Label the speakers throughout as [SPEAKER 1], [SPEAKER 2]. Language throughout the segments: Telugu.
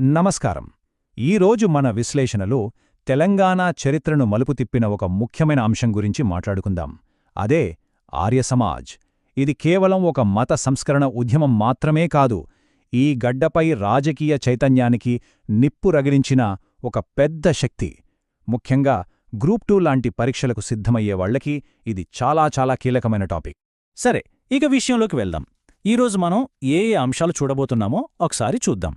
[SPEAKER 1] నమస్కారం. ఈరోజు మన విశ్లేషణలో తెలంగాణ చరిత్రను మలుపు తిప్పిన ఒక ముఖ్యమైన అంశం గురించి మాట్లాడుకుందాం. అదే ఆర్య సమాజ్. ఇది కేవలం ఒక మత సంస్కరణ ఉద్యమం మాత్రమే కాదు ఈ గడ్డపై రాజకీయ చైతన్యానికి నిప్పు రగిలించిన ఒక పెద్ద శక్తి. ముఖ్యంగా గ్రూప్ టూ లాంటి పరీక్షలకు సిద్ధమయ్యే వాళ్ళకి ఇది చాలా చాలా కీలకమైన టాపిక్.
[SPEAKER 2] సరే ఇక విషయంలోకి వెళ్దాం. ఈరోజు మనం ఏ ఏ అంశాలు చూడబోతున్నామో ఒకసారి చూద్దాం.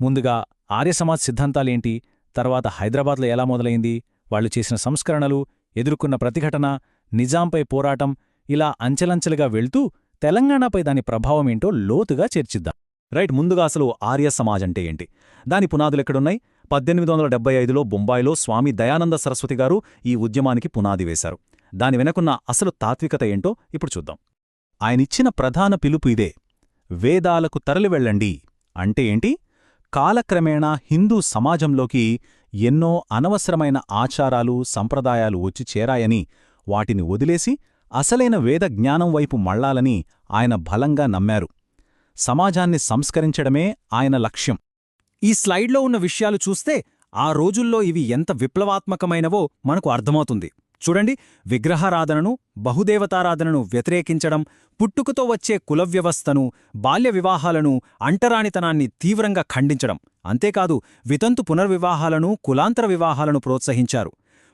[SPEAKER 2] ముందుగా ఆర్యసమాజ్ సిద్ధాంతాలేంటి? తర్వాత హైదరాబాద్లో ఎలా మొదలైంది? వాళ్ళు చేసిన సంస్కరణలు ఎదుర్కొన్న ప్రతిఘటన నిజాంపై పోరాటం ఇలా అంచెలంచెలుగా వెళ్తూ తెలంగాణపై దాని ప్రభావమేంటో లోతుగా చర్చిద్దాం. రైట్ ముందుగా అసలు ఆర్య సమాజ్ అంటే ఏంటి? దాని పునాదులెక్కడున్నాయి పద్దెనిమిది వందల డెబ్బై ఐదులో బొంబాయిలో స్వామి దయానంద సరస్వతి గారు ఈ ఉద్యమానికి పునాది వేశారు. దాని వెనకున్న అసలు తాత్వికత ఏంటో ఇప్పుడు చూద్దాం. ఆయనిచ్చిన ప్రధాన పిలుపు ఇదే వేదాలకు తరలివెళ్ళండి అంటే ఏంటి? కాలక్రమేణా హిందూ సమాజంలోకి ఎన్నో అనవసరమైన ఆచారాలు సంప్రదాయాలు వచ్చి చేరాయని వాటిని వదిలేసి అసలైన వేద జ్ఞానం వైపు మళ్ళాలని ఆయన బలంగా నమ్మారు. సమాజాన్ని సంస్కరించడమే ఆయన లక్ష్యం. ఈ స్లైడ్లో ఉన్న విషయాలు చూస్తే ఆ రోజుల్లో ఇవి ఎంత విప్లవాత్మకమైనవో మనకు అర్థమవుతుంది. చూడండి విగ్రహారాధనను బహుదేవతారాధనను వ్యతిరేకించడం పుట్టుకతో వచ్చే కులవ్యవస్థను బాల్య వివాహాలను అంటరానితనాన్ని తీవ్రంగా ఖండించడం. అంతేకాదు వితంతు పునర్వివాహాలను కులాంతర వివాహాలను ప్రోత్సహించారు.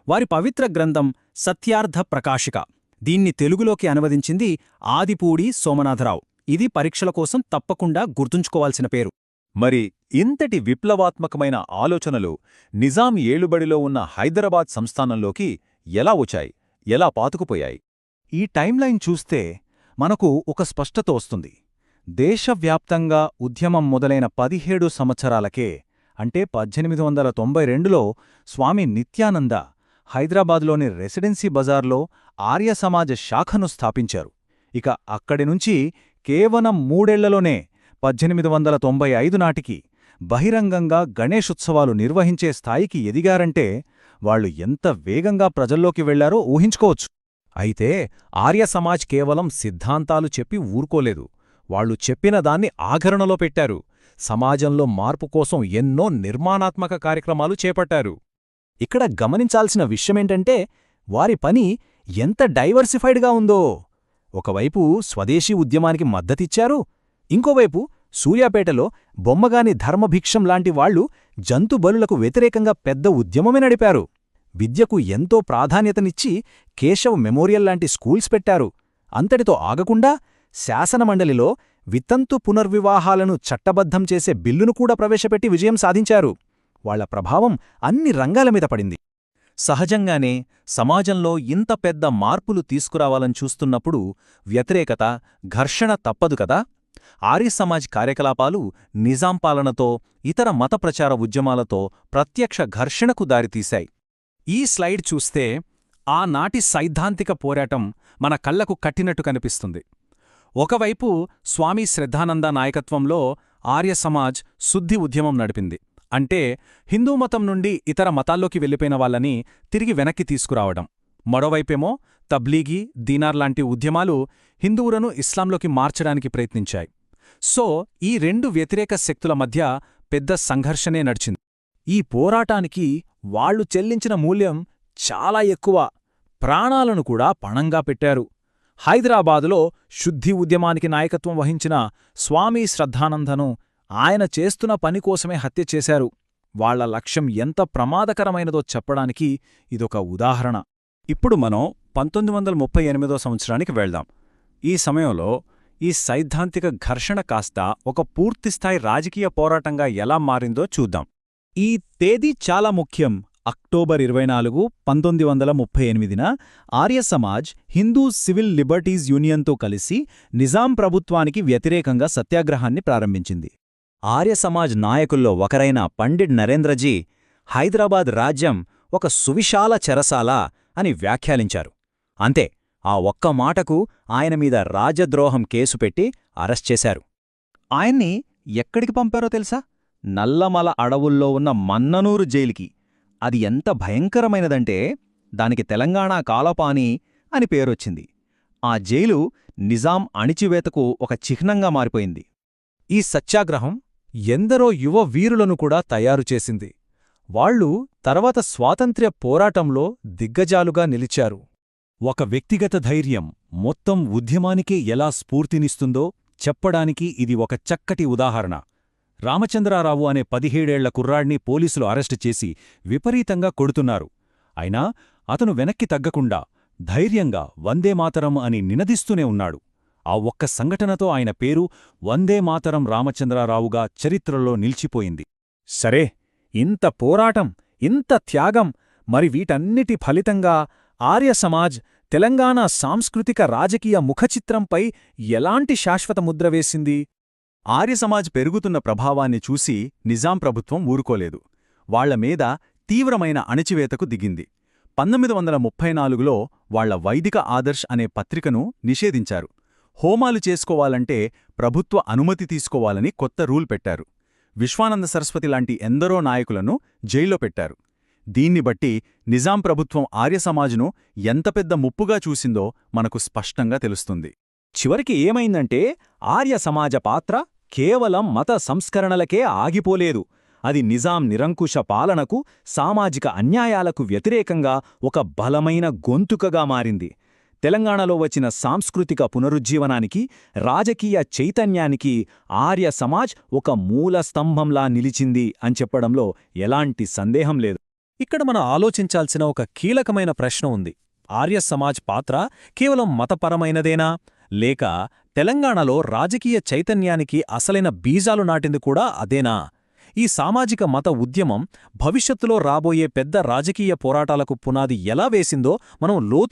[SPEAKER 2] వారి పవిత్ర గ్రంథం సత్యార్థ ప్రకాశిక. దీన్ని తెలుగులోకి అనువదించింది ఆదిపూడి సోమనాథరావు. ఇది పరీక్షల కోసం తప్పకుండా గుర్తుంచుకోవాల్సిన పేరు.
[SPEAKER 3] మరి ఇంతటి విప్లవాత్మకమైన ఆలోచనలు నిజాం ఏలుబడిలో ఉన్న హైదరాబాద్ సంస్థానంలోకి ఎలా వచ్చాయి? ఎలా పాతుకుపోయాయి? ఈ టైంలైన్ చూస్తే మనకు ఒక స్పష్టత వస్తుంది. దేశవ్యాప్తంగా ఉద్యమం మొదలైన పదిహేడు సంవత్సరాలకే అంటే పద్దెనిమిది వందల తొంభై రెండులో స్వామి నిత్యానంద హైదరాబాద్లోని రెసిడెన్సీ బజార్లో ఆర్య సమాజ శాఖను స్థాపించారు. ఇక అక్కడినుంచి కేవలం మూడేళ్ళలోనే పద్దెనిమిది వందల తొంభై ఐదు నాటికి బహిరంగంగా గణేశుత్సవాలు నిర్వహించే స్థాయికి ఎదిగారంటే వాళ్ళు ఎంత వేగంగా ప్రజల్లోకి వెళ్ళారో ఊహించుకోవచ్చు. అయితే ఆర్య సమాజ్ కేవలం సిద్ధాంతాలు చెప్పి ఊరుకోలేదు. వాళ్ళు చెప్పిన దాన్ని ఆచరణలో పెట్టారు. సమాజంలో మార్పు కోసం ఎన్నో నిర్మాణాత్మక కార్యక్రమాలు చేపట్టారు. ఇక్కడ గమనించాల్సిన విషయమేంటంటే వారి పని ఎంత డైవర్సిఫైడ్గా ఉందో. ఒకవైపు స్వదేశీ ఉద్యమానికి మద్దతిచ్చారు ఇంకోవైపు సూర్యాపేటలో బొమ్మగాని ధర్మభిక్షం లాంటి వాళ్ళు జంతుబలులకు వ్యతిరేకంగా పెద్ద ఉద్యమమే నడిపారు. విద్యకు ఎంతో ప్రాధాన్యతనిచ్చి కేశవ్ మెమోరియల్ లాంటి స్కూల్స్ పెట్టారు. అంతటితో ఆగకుండా శాసనమండలిలో వితంతు పునర్వివాహాలను చట్టబద్ధం చేసే బిల్లును కూడా ప్రవేశపెట్టి విజయం సాధించారు. వాళ్ళ ప్రభావం అన్ని రంగాల మీద పడింది. సహజంగానే సమాజంలో ఇంత పెద్ద మార్పులు తీసుకురావాలని చూస్తున్నప్పుడు వ్యతిరేకత ఘర్షణ తప్పదు కదా? ఆర్యసమాజ్ కార్యకలాపాలు నిజాం పాలనతో ఇతర మత ప్రచార ఉద్యమాలతో ప్రత్యక్ష ఘర్షణకు దారితీశాయి. ఈ స్లైడ్ చూస్తే ఆనాటి సైద్ధాంతిక పోరాటం మన కళ్ళకు కట్టినట్టు కనిపిస్తుంది. ఒకవైపు స్వామి శ్రద్ధానంద నాయకత్వంలో ఆర్యసమాజ్ శుద్ధి ఉద్యమం నడిపింది. అంటే హిందూ మతం నుండి ఇతర మతాల్లోకి వెళ్ళిపోయిన వాళ్ళని తిరిగి వెనక్కి తీసుకురావడం. మరోవైపేమో తబ్లీగీ దీనార్ లాంటి ఉద్యమాలు హిందువులను ఇస్లాంలోకి మార్చడానికి ప్రయత్నించాయి. సో ఈ రెండు వ్యతిరేక శక్తుల మధ్య పెద్ద సంఘర్షణే నడిచింది. ఈ పోరాటానికి వాళ్ళు చెల్లించిన మూల్యం చాలా ఎక్కువ. ప్రాణాలను కూడా పణంగా పెట్టారు. హైదరాబాదులో శుద్ధి ఉద్యమానికి నాయకత్వం వహించిన స్వామి శ్రద్ధానందను ఆయన చేస్తున్న పనికోసమే హత్య చేశారు. వాళ్ళ లక్ష్యం ఎంత ప్రమాదకరమైనదో చెప్పడానికి ఇదొక ఉదాహరణ. ఇప్పుడు మనం పంతొమ్మిది వందల ముప్పై ఎనిమిదో సంవత్సరానికి వెళ్దాం. ఈ సమయంలో ఈ సైద్ధాంతిక ఘర్షణ కాస్త ఒక పూర్తిస్థాయి రాజకీయ పోరాటంగా ఎలా మారిందో చూద్దాం. ఈ తేదీ చాలా ముఖ్యం. అక్టోబర్ ఇరవై నాలుగు పంతొమ్మిది వందల ముప్పై ఎనిమిదిన ఆర్య సమాజ్ హిందూ సివిల్ లిబర్టీస్ యూనియన్తో కలిసి నిజాం ప్రభుత్వానికి వ్యతిరేకంగా సత్యాగ్రహాన్ని ప్రారంభించింది. ఆర్యసమాజ్ నాయకుల్లో ఒకరైన పండిట్ నరేంద్రజీ హైదరాబాద్ రాజ్యం ఒక సువిశాల చెరసాల అని వ్యాఖ్యానించారు. అంతే ఆ ఒక్క మాటకు ఆయన మీద రాజద్రోహం కేసు పెట్టి అరెస్ట్ చేశారు. ఆయన్ని ఎక్కడికి పంపారో తెలుసా? నల్లమల అడవుల్లో ఉన్న మన్ననూరు జైలుకి. అది ఎంత భయంకరమైనదంటే దానికి తెలంగాణ కాలపాని అని పేరొచ్చింది. ఆ జైలు నిజాం అణిచివేతకు ఒక చిహ్నంగా మారిపోయింది. ఈ సత్యాగ్రహం
[SPEAKER 2] ఎందరో యువ వీరులను కూడా తయారు చేసింది. వాళ్ళు తర్వాత స్వాతంత్ర్య పోరాటంలో దిగ్గజాలుగా నిలిచారు.
[SPEAKER 3] ఒక వ్యక్తిగత ధైర్యం మొత్తం ఉద్యమానికే ఎలా స్ఫూర్తినిస్తుందో చెప్పడానికి ఇది ఒక చక్కటి ఉదాహరణ. రామచంద్రారావు అనే పదిహేడేళ్ళ కుర్రాడ్ని పోలీసులు అరెస్టు చేసి విపరీతంగా కొడుతున్నారు. అయినా అతను వెనక్కి తగ్గకుండా ధైర్యంగా వందేమాతరం అని నినదిస్తూనే ఉన్నాడు. ఆ ఒక్క సంఘటనతో ఆయన పేరు వందేమాతరం రామచంద్రారావుగా చరిత్రలో నిలిచిపోయింది.
[SPEAKER 1] సరే ఇంత పోరాటం ఇంత త్యాగం మరి వీటన్నిటి ఫలితంగా ఆర్య సమాజ్ తెలంగాణ సాంస్కృతిక రాజకీయ ముఖచిత్రంపై ఎలాంటి శాశ్వత ముద్ర వేసింది?
[SPEAKER 3] ఆర్యసమాజ్ పెరుగుతున్న ప్రభావాన్ని చూసి నిజాం ప్రభుత్వం ఊరుకోలేదు. వాళ్ళ మీద తీవ్రమైన అణచివేతకు దిగింది. పంతొమ్మిది వందల ముప్పై నాలుగులో వాళ్ళ వైదిక ఆదర్శ్ అనే పత్రికను నిషేధించారు. హోమాలు చేసుకోవాలంటే ప్రభుత్వ అనుమతి తీసుకోవాలని కొత్త రూల్ పెట్టారు. విశ్వానంద సరస్వతి లాంటి ఎందరో నాయకులను జైల్లో పెట్టారు. దీన్ని బట్టి నిజాం ప్రభుత్వం ఆర్యసమాజ్ను ఎంత పెద్ద ముప్పుగా చూసిందో మనకు స్పష్టంగా తెలుస్తుంది.
[SPEAKER 1] చివరికి ఏమైందంటే ఆర్య సమాజ పాత్ర కేవలం మత సంస్కరణలకే ఆగిపోలేదు. అది నిజాం నిరంకుశ పాలనకు సామాజిక అన్యాయాలకు వ్యతిరేకంగా ఒక బలమైన గొంతుకగా మారింది. తెలంగాణలో వచ్చిన సాంస్కృతిక పునరుజ్జీవనానికి రాజకీయ చైతన్యానికి ఆర్య సమాజ్ ఒక మూల స్తంభంలా నిలిచింది అని చెప్పడంలో ఎలాంటి సందేహం లేదు.
[SPEAKER 2] ఇక్కడ మనం ఆలోచించాల్సిన ఒక కీలకమైన ప్రశ్న ఉంది. ఆర్య సమాజ్ పాత్ర కేవలం మతపరమైనదేనా? లేక తెలంగాణలో రాజకీయ చైతన్యానికి అసలైన బీజాలు నాటింది కూడా అదేనా? ఈ సామాజిక మత ఉద్యమం భవిష్యత్తులో రాబోయే పెద్ద రాజకీయ పోరాటాలకు పునాది ఎలా వేసిందో మనం లోతు